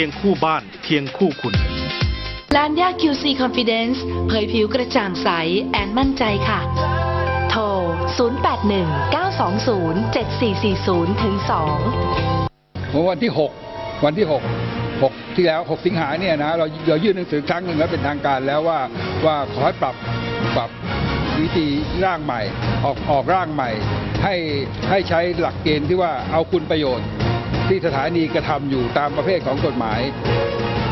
คียงคู่บ้าน เคียงคู่คุณลานยา QC Confidence เผยผิวกระจ่างใส แอนมั่นใจค่ะ โทร 0819207440ถึง2เมื่อวันที่ 6 วันที่ 6 6 ที่แล้ว 6 สิงหาเนี่ยนะเราเรายื่นหนังสือครั้งหนึ่งแล้วเป็นทางการแล้วว่าว่าขอให้ปรับปรับวิธีร่างใหม่ ออกออกร่างใหม่ ให้ให้ใช้หลักเกณฑ์ที่ว่าเอาคุณประโยชน์ ที่สถานีกระทำอยู่ตามประเภทของกฎหมาย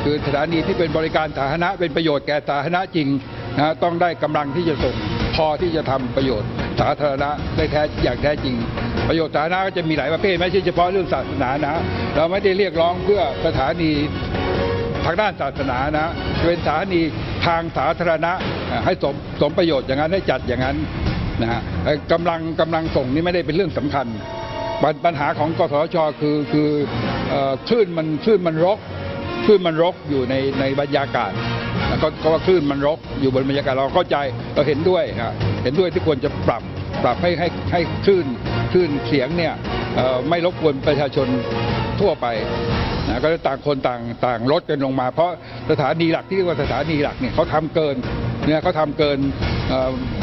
คือสถานีที่เป็นบริการสาธารณะเป็นประโยชน์แก่สาธารณะจริงนะต้องได้กำลังที่จะส่งพอที่จะทำประโยชน์สาธารณะได้แท้อย่างแท้จริง ประโยชน์สาธารณะก็จะมีหลายประเภทไม่ใช่เฉพาะเรื่องศาสนานะ เราไม่ได้เรียกร้องเพื่อสถานีทางด้านศาสนานะเป็นสถานีทางสาธารณะให้สมสมประโยชน์อย่างนั้นให้จัดอย่างนั้นนะฮะกำลังกำลังส่งนี่ไม่ได้เป็นเรื่องสำคัญ ปัญปญหาของกสชคือคือคลื่นมันคลื่นมันรกคลื่นมันรกอยู่ในในบรรยากาศก็ก็ว่าคลื่นมันรกอยู่บนบรรยากาศเราเข้าใจเราเห็นด้วยนะเห็นด้วยที่ควรจะปรับปรับให้ให้ให้คลื่นคลื่นเสียงเนี่ยไม่รบกวนประชาชนทั่วไปนะก็ต่างคนต่างต่างลดกันลงมา เพราะสถานีหลักที่เรียกว่าสถานีหลักเนี่ยเขาทำเกินเนี่ยเขาทำเกิน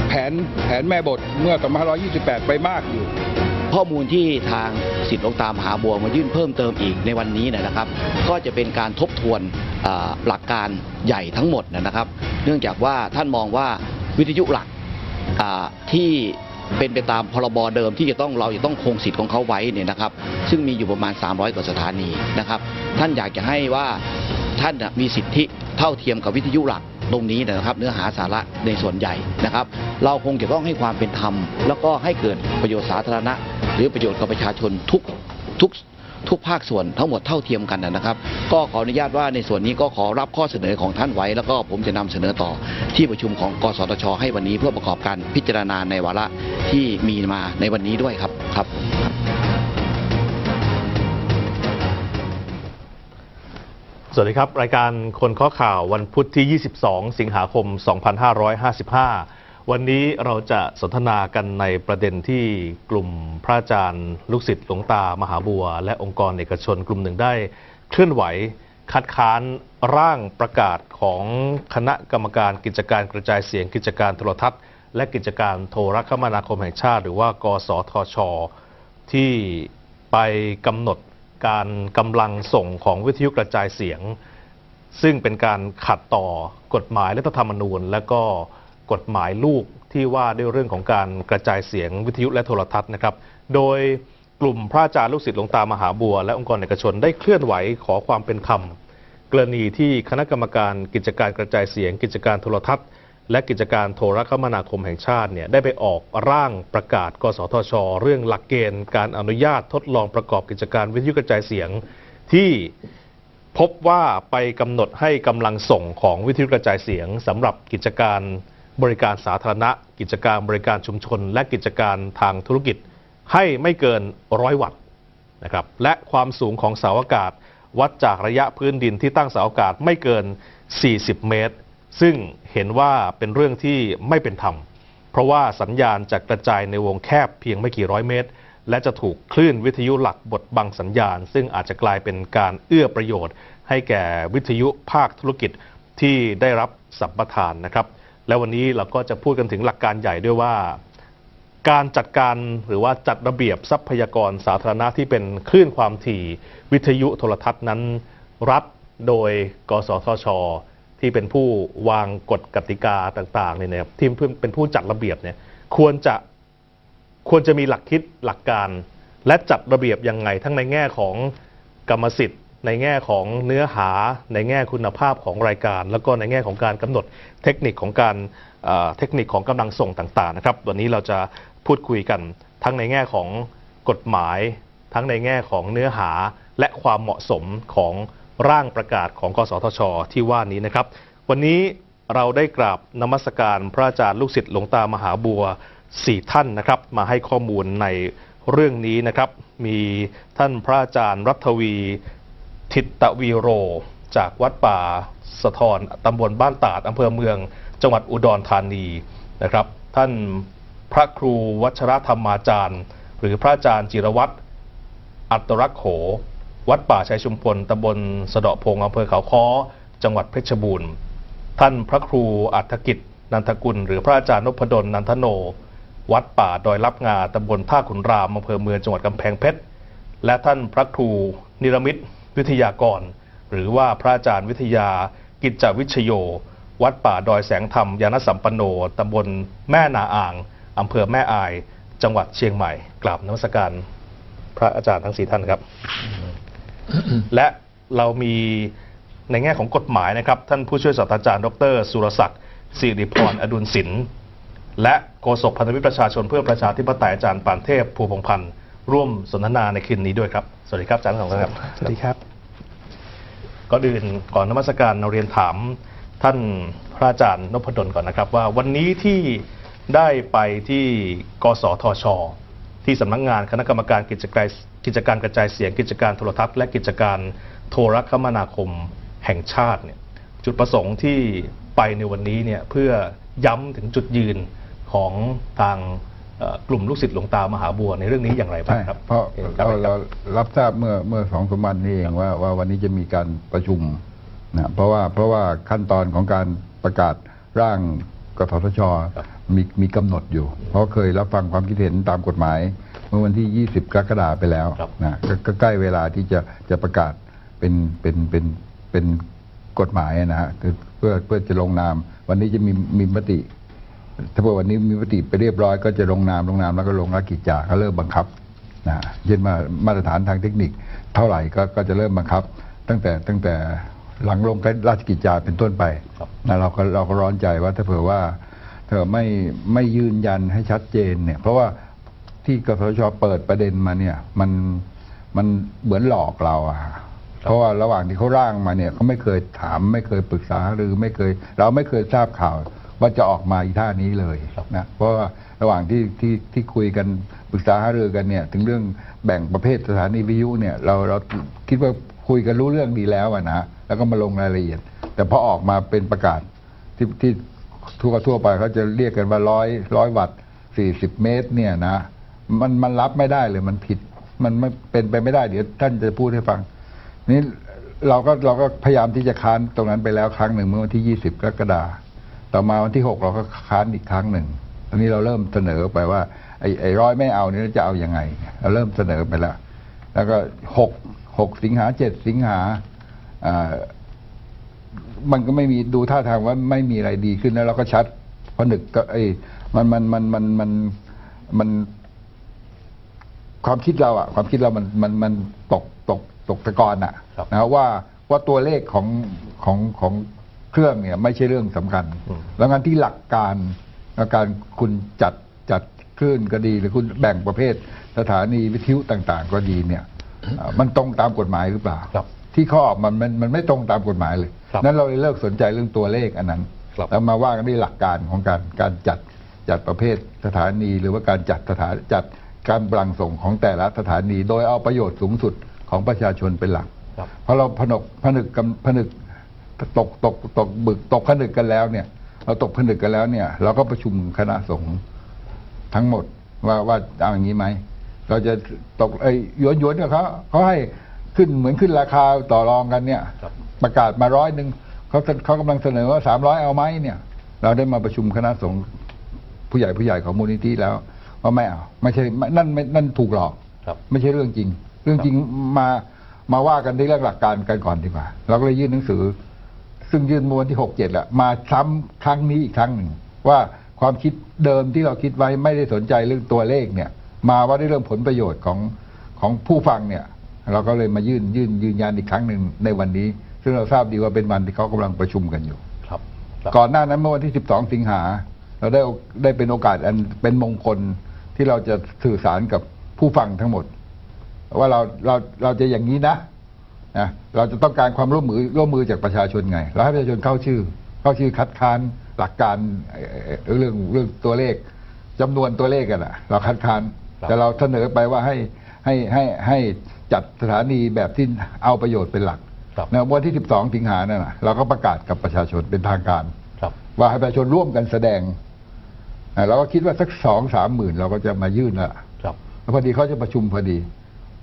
แผนแผนแม่บทเมื่อ2528ไปมากอยู่ ข้อมูลที่ทางสิทธิ์หลวงตามหาบัวมายื่นเพิ่มเติมอีกในวันนี้นะครับ ก็จะเป็นการทบทวนหลักการใหญ่ทั้งหมดนะครับ เนื่องจากว่าท่านมองว่าวิทยุหลักที่เป็นไปตามพรบเดิมที่จะต้องเราจะต้องคงสิทธิ์ของเขาไว้เนี่ยนะครับ ซึ่งมีอยู่ประมาณ 300 กว่าสถานีนะครับ ท่านอยากจะให้ว่าท่านมีสิทธิเท่าเทียมกับวิทยุหลัก ตรงนี้นะครับเนื้อหาสาระในส่วนใหญ่นะครับ เราคงจะต้องให้ความเป็นธรรม แล้วก็ให้เกิดประโยชน์สาธารณะ หรือประโยชน์กับประชาชนทุกทุกทุกภาคส่วนทั้งหมดเท่าเทียมกันนะครับ ก็ขออนุญาตว่าในส่วนนี้ก็ขอรับข้อเสนอของท่านไว้ แล้วก็ผมจะนำเสนอต่อที่ประชุมของกสทช ให้วันนี้เพื่อประกอบการพิจารณาในวาระที่มีมาในวันนี้ด้วยครับครับ สวัสดีครับ รายการคนข้อข่าววันพุธที่ 22 สิงหาคม 2555 วันนี้เราจะสนทนากันในประเด็นที่กลุ่มพระอาจารย์ ลูกศิษย์หลวงตามหาบัว และองค์กรเอกชนกลุ่มหนึ่งได้ เคลื่อนไหวคัดค้านร่างประกาศของคณะกรรมการกิจการกระจายเสียงกิจการโทรทัศน์ และกิจการโทรคมนาคมแห่งชาติ หรือว่ากสทช ที่ไปกำหนด การกำลังส่งของวิทยุกระจายเสียง ซึ่งเป็นการขัดต่อกฎหมายรัฐธรรมนูญ และก็กฎหมายลูกที่ว่าด้วยเรื่องของการกระจายเสียงวิทยุและโทรทัศน์นะครับ โดยกลุ่มพระอาจารย์ลูกศิษย์หลวงตามหาบัว และองค์กรเอกชนได้เคลื่อนไหวขอความเป็นธรรมกรณีที่คณะกรรมการกิจการกระจายเสียง กิจการโทรทัศน์ และกิจการโทรคมนาคมแห่งชาติเนี่ยได้ไปออกร่างประกาศ กสทช เรื่องหลักเกณฑ์การอนุญาตทดลองประกอบกิจการวิทยุกระจายเสียง ที่พบว่าไปกำหนดให้กำลังส่งของวิทยุกระจายเสียงสำหรับกิจการบริการสาธารณะ กิจการบริการชุมชน และกิจการทางธุรกิจ ให้ไม่เกินร้อยวัตต์นะครับและความสูงของเสาอากาศ วัดจากระยะพื้นดินที่ตั้งเสาอากาศไม่เกิน 40 เมตร ซึ่งเห็นว่าเป็นเรื่องที่ไม่เป็นธรรม เพราะว่าสัญญาณจะกระจายในวงแคบเพียงไม่กี่ร้อยเมตร และจะถูกคลื่นวิทยุหลักบดบังสัญญาณ ซึ่งอาจจะกลายเป็นการเอื้อประโยชน์ ให้แก่วิทยุภาคธุรกิจที่ได้รับสัมปทานนะครับ และวันนี้เราก็จะพูดกันถึงหลักการใหญ่ด้วยว่า การจัดการหรือว่าจัดระเบียบทรัพยากรสาธารณะที่เป็นคลื่นความถี่ วิทยุโทรทัศน์นั้น รัฐโดย กสทช ที่เป็นผู้วางกฎกติกาต่างๆเนี่ยนะครับที่เป็นผู้จัดระเบียบเนี่ยควรจะควรจะมีหลักคิดหลักการ และจัดระเบียบยังไง ทั้งในแง่ของกรรมสิทธิ์ ในแง่ของเนื้อหา ในแง่คุณภาพของรายการ แล้วก็ในแง่ของการกำหนดเทคนิคของการเอ่อเทคนิคของกำลังส่งต่างๆนะครับวันนี้เราจะพูดคุยกันทั้งในแง่ของกฎหมาย ทั้งในแง่ของเนื้อหาและความเหมาะสมของ ร่างประกาศของกสทช ที่ว่านี้นะครับ วันนี้เราได้กราบนมัสการพระอาจารย์ลูกศิษย์หลวงตามหาบัวสี่ท่านนะครับ มาให้ข้อมูลในเรื่องนี้นะครับ มีท่านพระอาจารย์รัฐวี ทิตวีโร จากวัดป่าสะทอนตำบลบ้านตาดอำเภอเมือง จังหวัดอุดรธานีนะครับ ท่านพระครูวัชรธรรมาจารย์ หรือพระอาจารย์จิรวัตรอัตรักโข วัดป่าชัยชุมพลตำบลสะเดาะพงอำเภอเขาค้อ จังหวัดเพชรบูรณ์ ท่านพระครูอัฐกิจ นันทกุล หรือพระอาจารย์นพดลนันทโน วัดป่าดอยลับงาตำบลท่าขุนรามอำเภอเมืองจังหวัดกำแพงเพชร และท่านพระครูนิรมิตวิทยากร หรือว่าพระอาจารย์วิทยา กิจจวิชโย วัดป่าดอยแสงธรรมยานสัมปันโนตำบลแม่นาอ่างอำเภอแม่อาย จังหวัดเชียงใหม่กราบนมัสการพระอาจารย์ทั้งสี่ท่านครับ และเรามีในแง่ของกฎหมายนะครับ ท่านผู้ช่วยศาสตราจารย์ ดร สุรศักดิ์สิริพรอดุลศิลป์และโฆษกพันธมิตรประชาชนเพื่อประชาธิปไตยอาจารย์ปานเทพภูพงษ์พันธ์ร่วมสนทนาในคืนนี้ด้วยครับ สวัสดีครับอาจารย์ทั้งสองท่านครับ สวัสดีครับ ก่อนอื่นก่อนนมัสการเราเรียนถามท่านพระอาจารย์นพดลก่อนนะครับ ว่าวันนี้ที่ได้ไปที่กสทช ที่สำนักงานคณะกรรมการกิจการ กิจการกระจายเสียงกิจการโทรทัศน์และกิจการโทรคมนาคมแห่งชาติเนี่ยจุดประสงค์ที่ไปในวันนี้เนี่ยเพื่อย้ำถึงจุดยืนของทางเอ่อกลุ่มลูกศิษย์หลวงตามหาบัวในเรื่องนี้อย่างไรบ้างใช่ครับ เพราะโอคเราคเราบรับทราบเมื่อเมื่อสองสามวันนี้เองว่าว่าวันนี้จะมีการประชุมนะเพราะว่าเพราะว่าขั้นตอนของการประกาศร่างกสทชครับมีมีกำหนดอยู่ เพราะเคยรับฟังความคิดเห็นตามกฎหมาย เมื่อวันที่ 20 กรกฎาคมไปแล้วครับนะกก็ใกล้เวลาที่จะจะประกาศเป็นเป็นเป็นเป็นกฎหมายนะฮะคือเพื่อเพื่อจะลงนาม วันนี้จะมีมีมติ ถ้าเกิดวันนี้มีมติไปเรียบร้อยก็จะลงนามลงนามแล้วก็ลงรักกิจจาก็เริ่มบังคับนะเช่นมามาตรฐานทางเทคนิค เท่าไหร่ก็ก็จะเริ่มบังคับ ตั้งแต่ตั้งแต่หลังลงราชกิจจาเป็นต้นไปครับนะเราก็เราก็ร้อนใจว่าถ้าเผื่อว่าเธอไม่ไม่ยืนยันให้ชัดเจนเนี่ย เพราะว่า ที่กสทชเปิดประเด็นมาเนี่ย มันมันเหมือนหลอกเราอะเพราะว่าระหว่างที่เขาร่างมาเนี่ยเขาไม่เคยถามไม่เคยปรึกษาหรือไม่เคย เราไม่เคยทราบข่าวว่าจะออกมาอีท่านี้เลยนะเพราะว่าระหว่างที่ที่ที่คุยกันปรึกษาหารือกันเนี่ย ถึงเรื่องแบ่งประเภทสถานีวิทยุเนี่ยเราเราคิดว่าคุยกันรู้เรื่องดีแล้วอะนะแล้วก็มาลงรายละเอียด แต่พอออกมาเป็นประกาศที่ที่ทั่วทั่วไปเขาจะเรียกกันว่าร้อยร้อยวัตต์สี่สิบเมตรเนี่ยนะ มันมันรับไม่ได้เลยมันผิด มันไม่เป็นไปไม่ได้เดี๋ยวท่านจะพูดให้ฟัง นี่เราก็เราก็พยายามที่จะค้านตรงนั้นไปแล้วครั้งหนึ่งเมื่อวันที่ยี่สิบกรกฎาคมต่อมาวันที่หกเราก็ค้านอีกครั้งหนึ่งตอนนี้เราเริ่มเสนอไปว่าไอ้ไอ้ร้อยไม่เอานี่จะเอาอยัางไง เราเริ่มเสนอไปแล้วแล้วก็หกหกสิงหาเจ็ดสิงหาอ่ามันก็ไม่มีดูท่าทางว่าไม่มีอะไรดีขึ้นแล้วเราก็ชัดผนึกก็ไอ้มันมันมันมันมันมัน ความคิดเราอะความคิดเรามันมันมันตกตกตกตะกอนอะครับนะว่าว่าตัวเลขของของของเครื่องเนี่ยไม่ใช่เรื่องสำคัญ อืม แล้วงานที่หลักการหลักการคุณจัดจัดคลื่นก็ดี หรือคุณแบ่งประเภทสถานีวิทยุต่างๆ ก็ดีเนี่ยอ่ามันตรงตามกฎหมายหรือเปล่า ครับที่เขาออกมันมันมันไม่ตรงตามกฎหมายเลยครับนั้นเราเลยเลิกสนใจเรื่องตัวเลขอันนั้นครับ แล้วมาว่ากันที่หลักการของการการจัดจัดประเภทสถานี หรือว่าการจัดสถานจัด การปลังส่งของแต่ละสถานี โดยเอาประโยชน์สูงสุดของประชาชนเป็นหลักครับเพราะเราผนกผนึกกำผนึกตกตกตกบึกตกผนึกกันแล้วเนี่ย เราตกผนึกกันแล้วเนี่ย เราก็ประชุมคณะสงฆ์ทั้งหมดว่าว่าเอาอย่างนี้ไหมเราจะตกไอ้หยวนหยวนกับเขาเขาให้ขึ้นเหมือนขึ้นราคาต่อรองกันเนี่ยครับประกาศมาร้อยหนึ่งเขาเขากำลังเสนอว่าสามร้อยเอาไหมเนี่ย เราได้มาประชุมคณะสงฆ์ผู้ใหญ่ผู้ใหญ่ของมูลนิธิแล้ว ว่าไม่เอาไม่ใช่ไม่นั่นไม่นั่นถูกหลอกครับ ไม่ใช่เรื่องจริง เรื่องจริงมามาว่ากันที่เรื่องหลักการกันก่อนดีกว่า เราก็เลยยื่นหนังสือ ซึ่งยื่นเมื่อวันที่หกเจ็ดแหละมาซ้ำครั้งนี้อีกครั้งหนึ่งว่าความคิดเดิมที่เราคิดไว้ไม่ได้สนใจเรื่องตัวเลขเนี่ย มาว่าได้เรื่องผลประโยชน์ของของผู้ฟังเนี่ย เราก็เลยมายื่นยื่นยืนยันอีกครั้งหนึ่งในวันนี้ ซึ่งเราทราบดีว่าเป็นวันที่เขากำลังประชุมกันอยู่ครับครับ ก่อนหน้านั้นเมื่อวันที่ 12 สิงหา เราได้ได้เป็นโอกาสอันเป็นมงคล ที่เราจะสื่อสารกับผู้ฟังทั้งหมด ว่าเราเราเราจะอย่างนี้นะนะเราจะต้องการความร่วมมือร่วมมือจากประชาชนไงเราให้ประชาชนเข้าชื่อ เข้าชื่อคัดค้านหลักการเอ่อเรื่องเรื่องตัวเลขจำนวนตัวเลขกันอะเราคัดค้านครับแต่เราเสนอไปว่าให้ให้ให้ให้จัดสถานีแบบที่เอาประโยชน์เป็นหลักครับนะวันที่ 12 สิงหานั่นนะเราก็ประกาศกับประชาชนเป็นทางการครับว่าให้ประชาชนร่วมกันแสดงอ่า เราก็คิดว่าสักสองสามหมื่นเราก็จะมายื่นและครับแล้วพอดีเขาจะประชุมพอดี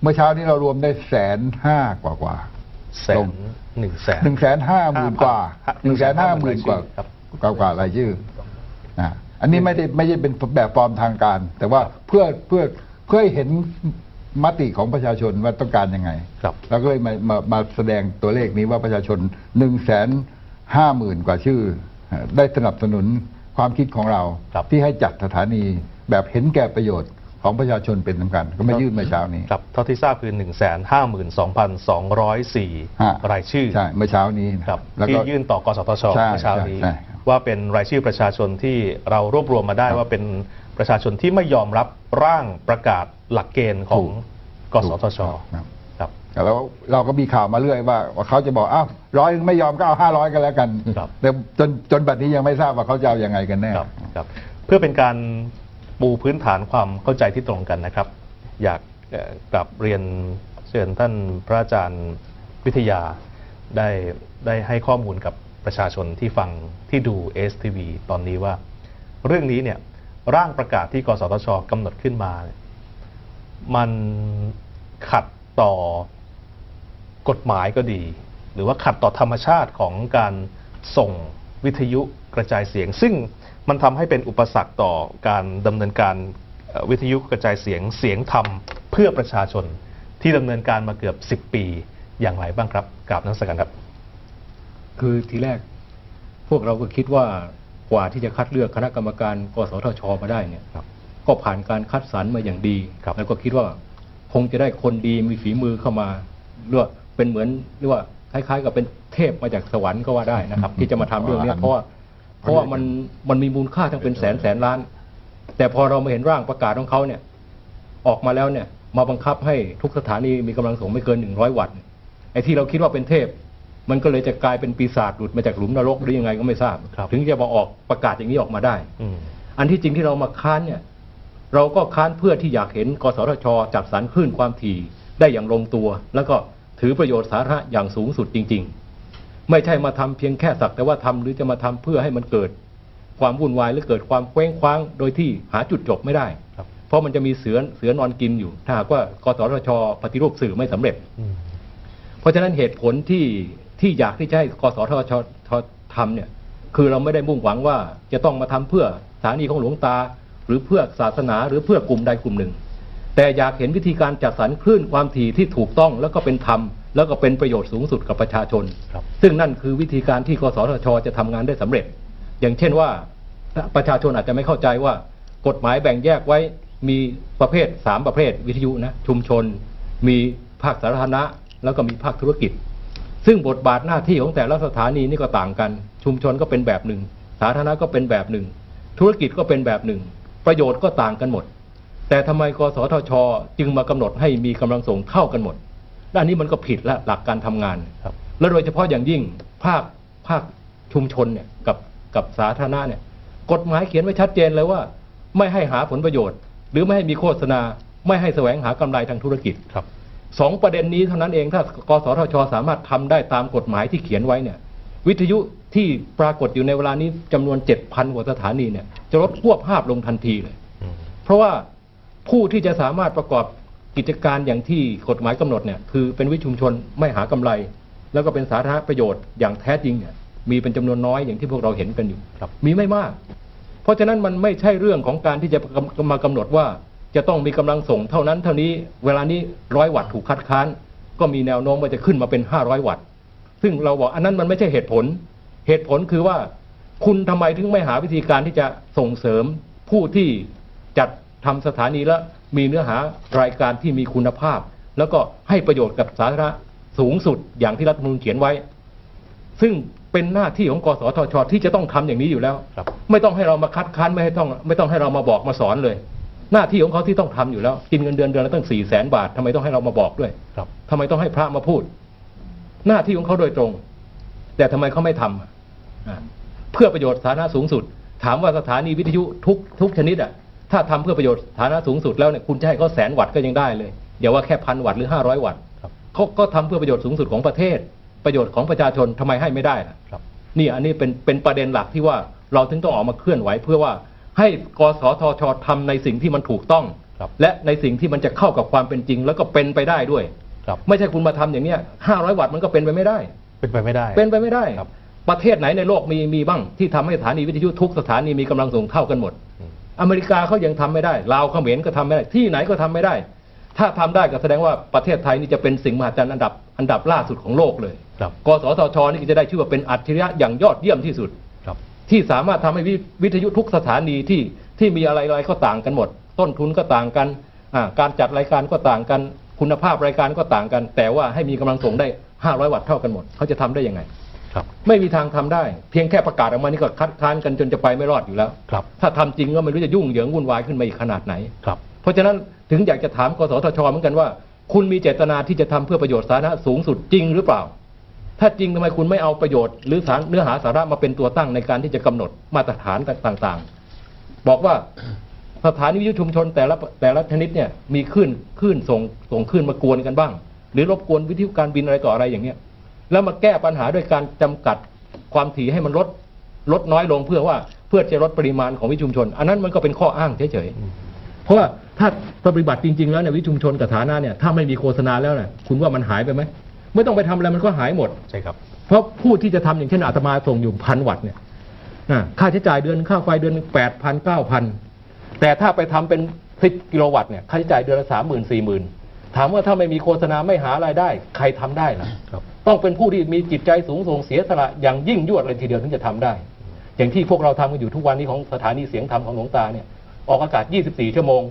เมื่อเช้านี้เรารวมได้แสนห้ากว่ากว่าแสนหนึ่งแสนหนึ่งแสนห้าหมื่นกว่าหนึ่งแสนห้าหมื่นกว่าครับกว่ากว่ารายชื่ออ่าอันนี้ไม่ได้ไม่ใช่เป็นแบบฟอร์มทางการ แต่ว่าเพื่อเพื่อเพื่อให้เห็นมติของประชาชนว่าต้องการยังไงครับเราก็เลยมามามาแสดงตัวเลขนี้ว่าประชาชนหนึ่งแสนห้าหมื่นกว่าชื่อ ได้สนับสนุน ความคิดของเราครับที่ให้จัดสถานีแบบเห็นแก่ประโยชน์ของประชาชนเป็นสำคัญก็มายื่นเมื่อเช้านี้ ครับเท่าที่ทราบคือ 1 5 2 2 0 4ฮะรายชื่อใช่เมื่อเช้านี้นะครับแล้วที่ก็ ยื่นต่อกสทชใช่เมื่อเช้านี้ ใช่ใช่ครับ ว่าเป็นรายชื่อประชาชนที่เรารวบรวมมาได้ครับว่าเป็นประชาชนที่ไม่ยอมรับร่างประกาศหลักเกณฑ์ของกสทช ครับครับ แล้วเราก็มีข่าวมาเรื่อยว่าว่าเขาจะบอกอ้าวร้อยไม่ยอมก็เอาห้าร้อยกันแล้วกันครับ แต่จนจนบัดนี้ยังไม่ทราบว่าเขาจะเอายังไงกันแน่ ครับครับเพื่อเป็นการปูพื้นฐานความเข้าใจที่ตรงกันนะครับ อยากเอ่อกลับเรียนเชิญท่านพระอาจารย์วิทยาได้ได้ให้ข้อมูลกับประชาชนที่ฟังที่ดู STV ตอนนี้ว่า เรื่องนี้เนี่ยร่างประกาศที่กสทชกำหนดขึ้นมาเนี่ยมันขัดต่อ กฎหมายก็ดี หรือว่าขัดต่อธรรมชาติของการส่งวิทยุกระจายเสียง ซึ่งมันทำให้เป็นอุปสรรคต่อการดำเนินการเอ่อวิทยุกระจายเสียงเสียงธรรมเพื่อประชาชนที่ดำเนินการมาเกือบ 10 ปีอย่างไรบ้างครับกราบนักสการครับ คือทีแรกพวกเราก็คิดว่ากว่าที่จะคัดเลือกคณะกรรมการกสทชมาได้เนี่ยครับก็ผ่านการคัดสรรมาอย่างดีครับแล้วก็คิดว่าคงจะได้คนดีมีฝีมือเข้ามาเรียกว่า เป็นเหมือนเรียกว่าคล้าย ๆ กับเป็นเทพมาจากสวรรค์ก็ว่าได้นะครับ ที่จะมาทำเรื่องเนี้ยเพราะว่าเพราะว่ามันมันมีมูลค่าทั้งเป็นแสนแสนล้าน แต่พอเรามาเห็นร่างประกาศของเขาเนี่ย ออกมาแล้วเนี่ย มาบังคับให้ทุกสถานีมีกำลังส่งไม่เกินหนึ่งร้อยวัตต์ไอ้ที่เราคิดว่าเป็นเทพ มันก็เลยจะกลายเป็นปีศาจหลุดมาจากหลุมนรกหรือยังไงก็ไม่ทราบ ครับ ถึงจะมาออกประกาศอย่างนี้ออกมาได้ อืม อันที่จริงที่เรามาค้านเนี่ย เราก็ค้านเพื่อที่อยากเห็นกสทชจัดสรรคลื่นความถี่ได้อย่างลงตัว แล้วก็ ถือประโยชน์สาธารณะอย่างสูงสุดจริง ๆ ไม่ใช่มาทำเพียงแค่สักแต่ว่าทำหรือจะมาทำเพื่อให้มันเกิด ความวุ่นวายหรือเกิดความเคว้งคว้าง โดยที่หาจุดจบไม่ได้ครับเพราะมันจะมีเสือเสือนอนกินอยู่ ถ้าหากว่ากสทช ปฏิรูปสื่อไม่สำเร็จอืมเพราะฉะนั้นเหตุผลที่ที่อยากที่จะให้กสทชทำเนี่ย คือเราไม่ได้มุ่งหวังว่าจะต้องมาทำเพื่อสถานีของหลวงตา หรือเพื่อศาสนาหรือเพื่อกลุ่มใดกลุ่มหนึ่ง แต่อยากเห็นวิธีการจัดสรรคลื่นความถี่ที่ถูกต้องแล้วก็เป็นธรรม แล้วก็เป็นประโยชน์สูงสุดกับประชาชนครับซึ่งนั่นคือวิธีการที่กสทช จะทำงานได้สำเร็จ อย่างเช่นว่าประชาชนอาจจะไม่เข้าใจว่า กฎหมายแบ่งแยกไว้มีประเภทสามประเภท วิทยุนะชุมชน มีภาคสาธารณะ แล้วก็มีภาคธุรกิจ ซึ่งบทบาทหน้าที่ของแต่ละสถานีนี่ก็ต่างกัน ชุมชนก็เป็นแบบหนึ่ง สาธารณะก็เป็นแบบหนึ่ง ธุรกิจก็เป็นแบบหนึ่ง ประโยชน์ก็ต่างกันหมด แต่ทำไมกสทช จึงมากำหนดให้มีกำลังส่งเท่ากันหมดด้านนี้มันก็ผิดละหลักการทำงานครับ และโดยเฉพาะอย่างยิ่งภาคภาคชุมชนเนี่ยกับกับสาธารณะเนี่ย กฎหมายเขียนไว้ชัดเจนเลยว่า ไม่ให้หาผลประโยชน์ หรือไม่ให้มีโฆษณา ไม่ให้แสวงหากำไรทางธุรกิจครับสองประเด็นนี้เท่านั้นเองถ้ากสทช สามารถทำได้ตามกฎหมายที่เขียนไว้เนี่ย วิทยุที่ปรากฏอยู่ในเวลานี้จำนวน7,000กว่าสถานีเนี่ยจะลดควบภาพลงทันทีเลยอืมเพราะว่า ผู้ที่จะสามารถประกอบกิจการอย่างที่กฎหมายกำหนดเนี่ยคือเป็นวิชุมชนไม่หากำไร แล้วก็เป็นสาธารณประโยชน์อย่างแท้จริงเนี่ยมีเป็นจำนวนน้อยอย่างที่พวกเราเห็นกันอยู่ครับ มีไม่มาก เพราะฉะนั้นมันไม่ใช่เรื่องของการที่จะมากำหนดว่า จะต้องมีกำลังส่งเท่านั้นเท่านี้เวลานี้ร้อยวัตต์ถูกคัดค้าน ก็มีแนวโน้มว่าจะขึ้นมาเป็นห้าร้อยวัตต์ซึ่งเราบอกอันนั้นมันไม่ใช่เหตุผล เหตุผลคือว่า คุณทำไมถึงไม่หาวิธีการที่จะส่งเสริมผู้ที่จัด ทำสถานีและมีเนื้อหารายการที่มีคุณภาพ แล้วก็ให้ประโยชน์กับสาธารณะสูงสุดอย่างที่รัฐธรรมนูญเขียนไว้ ซึ่งเป็นหน้าที่ของกสทช ที่จะต้องทำอย่างนี้อยู่แล้วครับไม่ต้องให้เรามาคัดค้านไม่ให้ต้อง ไม่ต้องให้เรามาบอกมาสอนเลย หน้าที่ของเขาที่ต้องทำอยู่แล้ว กินเงินเดือนเดือนละตั้งสี่แสนบาททำไมต้องให้เรามาบอกด้วยครับทำไมต้องให้พระมาพูด หน้าที่ของเขาโดยตรง แต่ทำไมเขาไม่ทำอะอะเพื่อประโยชน์สาธารณะสูงสุด ถามว่าสถานีวิทยุทุกทุกชนิดอะ ถ้าทำเพื่อประโยชน์สาธารณะสูงสุดแล้วเนี่ยคุณจะให้เขาแสนวัตต์ก็ยังได้เลยอย่าว่าแค่พันวัตต์หรือห้าร้อยวัตต์ครับเขาก็ทำเพื่อประโยชน์สูงสุดของประเทศ ประโยชน์ของประชาชนทำไมให้ไม่ได้ล่ะครับนี่อันนี้เป็นเป็นประเด็นหลักที่ว่าเราถึงต้องออกมาเคลื่อนไหวเพื่อว่าให้กสทชทำในสิ่งที่มันถูกต้องครับและในสิ่งที่มันจะเข้ากับความเป็นจริง แล้วก็เป็นไปได้ด้วยครับไม่ใช่คุณมาทำอย่างเนี้ย500วัตต์มันก็เป็นไปไม่ได้ เป็นไปไม่ได้ เป็นไปไม่ได้ครับประเทศไหนในโลกมีมีบ้างที่ทำให้สถานีวิทยุทุกสถานีมีกำลังส่งเท่ากันหมด อืมอเมริกาเขายังทำไม่ได้ลาวเขมรก็ทำไม่ได้ ที่ไหนก็ทำไม่ได้ ถ้าทำได้ก็แสดงว่าประเทศไทยนี่จะเป็นสิ่งมหัศจรรย์อันดับอันดับล่าสุดของโลกเลยครับกสทชนี่ก็จะได้ชื่อว่าเป็นอัจฉริยะอย่างยอดเยี่ยมที่สุดครับที่สามารถทำให้วิวิทยุทุกสถานีที่ที่มีอะไรอะไรก็ต่างกันหมด ต้นทุนก็ต่างกันอ่าการจัดรายการก็ต่างกันคุณภาพรายการก็ต่างกัน แต่ว่าให้มีกำลังส่งได้ 500 วัตต์เท่ากันหมด เขาจะทำได้ยังไง ครับ ไม่มีทางทำได้ เพียงแค่ประกาศออกมานี่ก็คัดค้านกันจนจะไปไม่รอดอยู่แล้วครับถ้าทำจริงก็ไม่รู้จะยุ่งเหยิงวุ่นวายขึ้นมาอีกขนาดไหนครับเพราะฉะนั้นถึงอยากจะถามกสทชเหมือนกันว่า คุณมีเจตนาที่จะทำเพื่อประโยชน์สาธารณะสูงสุดจริงหรือเปล่า ถ้าจริงทำไมคุณไม่เอาประโยชน์หรือสารเนื้อหาสาระมาเป็นตัวตั้งในการที่จะกำหนดมาตรฐานต่างๆ บอกว่าสถานีวิทยุชุมชนแต่ละแต่ละชนิดเนี่ยมีคลื่นคลื่นส่งส่งคลื่นมากวนกันบ้าง หรือรบกวนวิทยุการบินอะไรต่ออะไรอย่างเงี้ย แล้วมาแก้ปัญหาด้วยการจำกัดความถี่ให้มันลดลดน้อยลงเพื่อว่าเพื่อจะลดปริมาณของวิทยุชุมชน อันนั้นมันก็เป็นข้ออ้างเฉยๆเพราะว่าถ้าปฏิบัติจริง ๆ แล้วเนี่ยวิทยุชุมชนกับฐานะเนี่ยถ้าไม่มีโฆษณาแล้วเนี่ยคุณว่ามันหายไปไหมไม่ต้องไปทำอะไรมันก็หายหมดใช่ครับ เพราะผู้ที่จะทำอย่างเช่นอาตมาส่งอยู่พันวัตต์เนี่ยอ่าค่าใช้จ่ายเดือนค่าไฟเดือนแปดพันเก้าพันแต่ถ้าไปทำเป็นสิบกิโลวัตต์เนี่ยค่าใช้จ่ายเดือนละสามหมื่นสี่หมื่นถามว่าถ้าไม่มีโฆษณาไม่หารายได้ ใครทำได้ล่ะครับ ต้องเป็นผู้ที่มีจิตใจสูงส่งเสียสละอย่างยิ่งยวดเลยทีเดียวถึงจะทำได้ อย่างที่พวกเราทำกันอยู่ทุกวันนี้ของสถานีเสียงธรรมของหลวงตาเนี่ยออกอากาศ 24 ชั่วโมง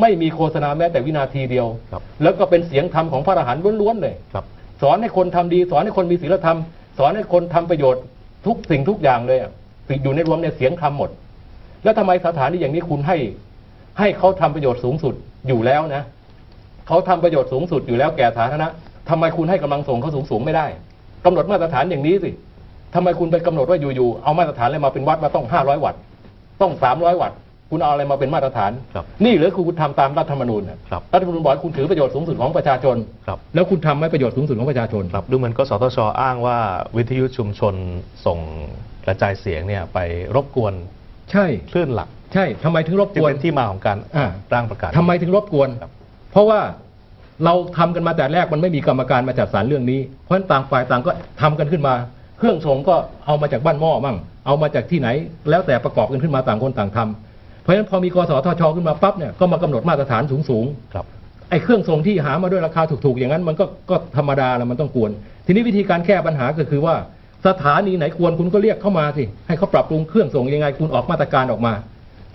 ไม่มีโฆษณาแม้แต่วินาทีเดียวครับแล้วก็เป็นเสียงธรรมของพระอรหันต์ล้วนๆเลยครับสอนให้คนทำดี สอนให้คนมีศีลธรรม สอนให้คนทำประโยชน์ทุกสิ่งทุกอย่างเลยอะอยู่ในรวมในเสียงธรรมหมด แล้วทำไมสถานีอย่างนี้คุณให้ ให้เขาทำประโยชน์สูงสุดอยู่แล้วนะเขาทำประโยชน์สูงสุดอยู่แล้วแก่สาธารณะ ทำไมคุณให้กำลังส่งเขาสูงสูงๆไม่ได้กำหนดมาตรฐานอย่างนี้สิทำไมคุณไปกำหนดว่าอยู่ๆเอามาตรฐานอะไรมาเป็นวัดมาต้องห้าร้อยวัตต์ต้องสามร้อยวัตต์คุณเอาอะไรมาเป็นมาตรฐานครับนี่หรือคือคุณทำตามรัฐธรรมนูญน่ะครับรัฐธรรมนูญบอกให้คุณถือประโยชน์สูงสุดของประชาชนครับแล้วคุณทำให้ประโยชน์สูงสุดของประชาชนครับดูเหมือนกสทชอ้างว่าวิทยุชุมชนส่งกระจายเสียงเนี่ยไปรบกวนใช่คลื่นหลัก ใช่ทำไมถึงรบจึกงวนเป็นที่มาของการอ่าร่างประกาศทำไมถึงรบกวนครับเพราะว่า เราทำกันมาแต่แรกมันไม่มีกรรมการมาจัดสรรเรื่องนี้ เพราะฉะนั้นต่างฝ่ายต่างก็ทำกันขึ้นมา เครื่องส่งก็เอามาจากบ้านหม้อมั่ง เอามาจากที่ไหน แล้วแต่ประกอบกันขึ้นมาต่างคนต่างทำเพราะฉะนั้นพอมีกสทชขึ้นมาปั๊บเนี่ยก็มากำหนดมาตรฐานสูงๆครับไอ้เครื่องทรงที่หามาด้วยราคาถูกๆ อย่างนั้นมันก็ก็ธรรมดาแล้วมันต้องกวน ทีนี้วิธีการแก้ปัญหาก็คือว่า สถานีไหนควรคุณก็เรียกเข้ามาสิ ให้เขาปรับปรุงเครื่องส่งยังไงคุณออกมาตรการออกมา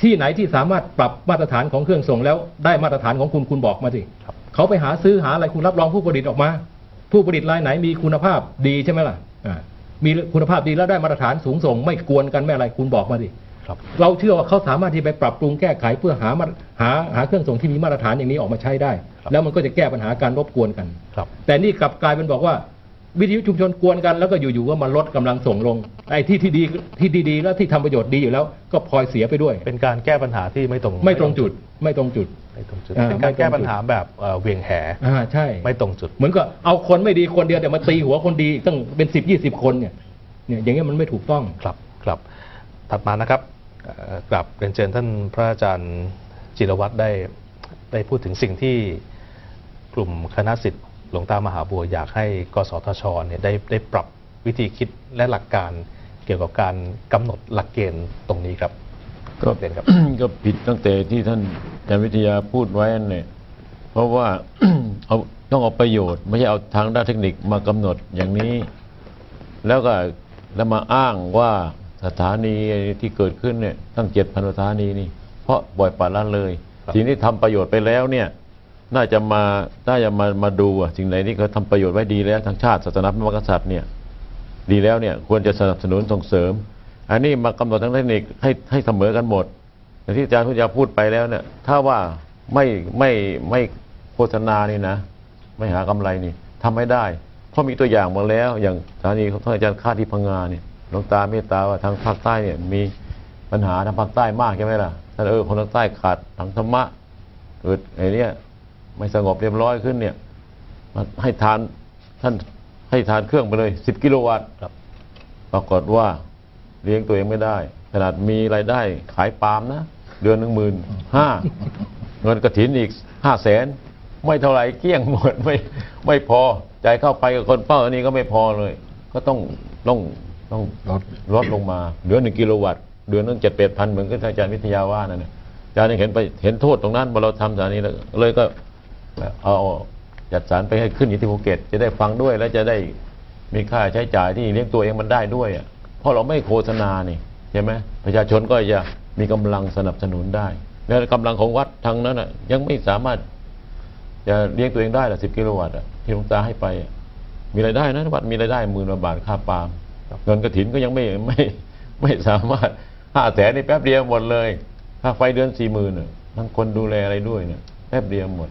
ที่ไหนที่สามารถปรับมาตรฐานของเครื่องส่งแล้วได้มาตรฐานของคุณคุณบอกมาสิครับ เขาไปหาซื้อหาอะไรคุณรับรองผู้ผลิตออกมา ผู้ผลิตรายไหนมีคุณภาพดีใช่ไหมล่ะอ่ามีคุณภาพดีแล้วได้มาตรฐานสูงส่ง ไม่กวนกันไม่อะไรคุณบอกมาสิครับเราเชื่อว่าเขาสามารถที่ไปปรับปรุงแก้ไขเพื่อหามาหาหาเครื่องส่งที่มีมาตรฐานอย่างนี้ออกมาใช้ได้ครับแล้วมันก็จะแก้ปัญหาการรบกวนกันครับแต่นี่กลับกลายเป็นบอกว่า วิทยุชุมชนกวนกันแล้วก็อยู่ๆก็มาลดกำลังส่งลงไอ้ที่ที่ดีที่ดีๆแล้วที่ทำประโยชน์ดีอยู่แล้ว ก็พลอยเสียไปด้วย เป็นการแก้ปัญหาที่ไม่ตรงไม่ตรงจุดไม่ตรงจุด ไม่ตรงจุด อ่า เป็นการแก้ไม่ตรงจุดปัญหาแบบเอ่อเหวียงแหอ่าใช่ ไม่ตรงจุด เหมือนก็เอาคนไม่ดีคนเดียวแต่มาตีหัวคนดีตั้งเป็นสิบยี่สิบคนเนี่ยเนี่ยอย่างเงี้ยมันไม่ถูกต้อง ครับครับถัดมานะครับเอ่อกลับเรียนเชิญท่านพระอาจารย์จิรวัตรได้ได้พูดถึงสิ่งที่กลุ่มคณะสิทธิ์ หลวงตามหาบัวอยากให้กสทชเนี่ยได้ได้ปรับวิธีคิดและหลักการเกี่ยวกับการกำหนดหลักเกณฑ์ตรงนี้ครับก็เรียนครับ ก็ผิดตั้งแต่ที่ท่านอาจารย์วิทยาพูดไว้นั่นเนี่ยเพราะว่าเอาต้องเอาประโยชน์ ไม่ใช่เอาทางด้านเทคนิคมากำหนดอย่างนี้ แล้วก็แล้วมาอ้างว่าสถานีที่เกิดขึ้นเนี่ยตั้งเจ็ดพันสถานีนี่เพราะบ่อยปล่าละเลยครับสิ่งที่ทำประโยชน์ไปแล้วเนี่ย น่าจะมาน่าจะมามาดูอะสิ่งไหนที่เขาทำประโยชน์ไว้ดีแล้วทางชาติศาสนาพระมหากษัตริย์เนี่ยดีแล้วเนี่ยควรจะสนับสนุนส่งเสริม อันนี้มากำหนดทางเทคนิคให้ให้เสมอกันหมดอย่างที่อาจารย์พุทธาพูดไปแล้วเนี่ยถ้าว่าไม่ไม่ไม่โฆษณานี่นะ ไม่หากำไรนี่ทำไม่ได้ เพราะมีตัวอย่างมาแล้ว อย่างสถานีของท่านอาจารย์ค่าที่พังงาเนี่ยหลวงตาเมตตาว่าทางภาคใต้เนี่ยมีปัญหาทางภาคใต้มากใช่ไหมล่ะท่านเออคนทางใต้ขาดทางธรรมะเกิดไอ้เนี่ย ไม่สงบเรียบร้อยขึ้นเนี่ยมาให้ทานท่านให้ทานเครื่องไปเลยสิบกิโลวัตต์ครับ ปรากฏว่าเลี้ยงตัวเองไม่ได้ ขนาดมีรายได้ขายปาล์มนะ เดือนหนึ่งหมื่นห้าเงินกระถินอีกห้าแสนไม่เท่าไหร่เกลี้ยงหมดไม่ไม่พอใจเข้าไปกับคนเป้าอันนี้ก็ไม่พอเลย ก็ต้องต้องต้องลดลดลงมาเหลือหนึ่งกิโลวัตต์เดือนนึงเจ็ดแปดพันเหมือนกับอาจารย์วิทยาว่านั่นอาจารย์เห็นไปเห็นโทษตรงนั้นพอเราทำสถานีแล้วเลยก็ เอาจัดสรรไปให้ขึ้นอยู่ที่ภูเก็ต จะได้ฟังด้วยและจะได้มีค่าใช้จ่ายที่เลี้ยงตัวเองมันได้ด้วยอะเพราะเราไม่โฆษณานี่ใช่ไหมประชาชนก็จะมีกำลังสนับสนุนได้แล้วกำลังของวัดทางนั้นอะ ยังไม่สามารถ จะเลี้ยงตัวเองได้ละสิบกิโลวัตต์อะที่หลวงตาให้ไปอะมีรายได้นะวัดมีรายได้หมื่นบาทค่าปาล์มเงินกระถินก็ยังไม่ไม่ไม่สามารถห้าแสนนี่แป๊บเดียวหมดเลยค่าไฟเดือนสี่หมื่นทั้งคนดูแลอะไรด้วยเนี่ยแป๊บเดียวหมด